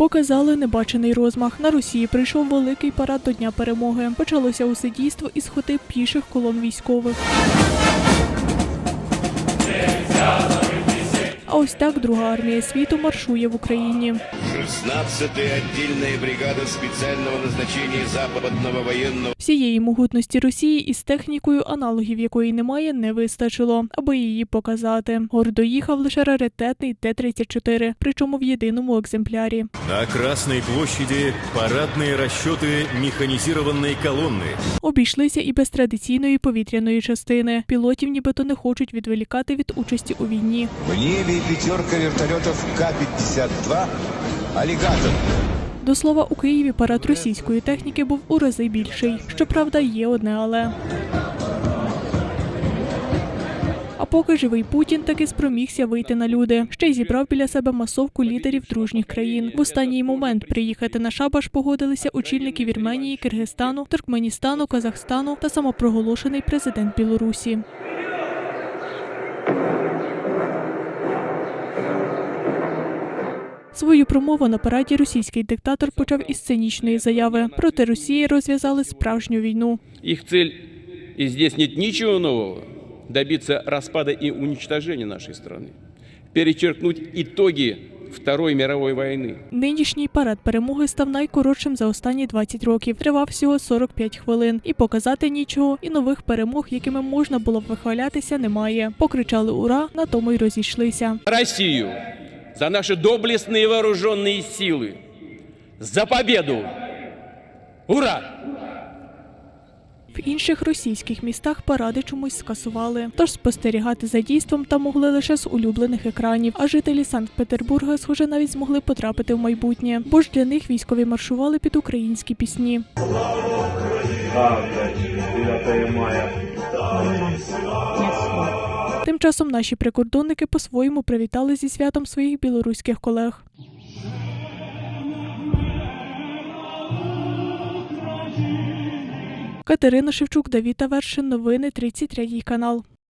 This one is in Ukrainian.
Показали небачений розмах. На Росії прийшов великий парад до Дня перемоги. Почалося усе дійство із хоти піших колон військових. ось так друга армія світу маршує в Україні. 16-я отдельная бригада специального назначения Западного военного Всієї могутності Росії із технікою, аналогів якої немає, не вистачило, аби її показати. Гордо їхав лише раритетний Т-34, причому в єдиному екземплярі. На Красной площади парадные расчеты механизированной колонны. Обійшлися і без традиційної повітряної частини. Пілотів нібито не хочуть відволікати від участі у війні. В небе пятерка вертолетов К-52 «Аллигатор». До слова, у Києві парад російської техніки був у рази більший. Щоправда, є одне але. А поки живий Путін таки спромігся вийти на люди. Ще й зібрав біля себе масовку лідерів дружніх країн. В останній момент приїхати на шабаш погодилися очільники Вірменії, Киргизстану, Туркменістану, Казахстану та самопроголошений президент Білорусі. Свою промову на параді російський диктатор почав із цинічної заяви. Проти Росії розв'язали справжню війну. Их цель, и здесь нет ничего нового, добиться распада и уничтожения нашей страны, перечеркнуть итоги Второй мировой войны. Нинішній парад перемоги став найкоротшим за останні 20 років. Тривав всього 45 хвилин. І показати нічого, і нових перемог, якими можна було б вихвалятися, немає. Покричали ура, на тому й розійшлися. Россию за наши доблестные вооруженные силы, за победу! Ура! В інших російських містах паради чомусь скасували. Тож спостерігати за дійством там могли лише з улюблених екранів. А жителі Санкт-Петербурга, схоже, навіть змогли потрапити в майбутнє, бо ж для них військові маршували під українські пісні. Тим часом наші прикордонники по-своєму привітали зі святом своїх білоруських колег. Катерина Шевчук, Давіта Вершин. Новини 33 канал.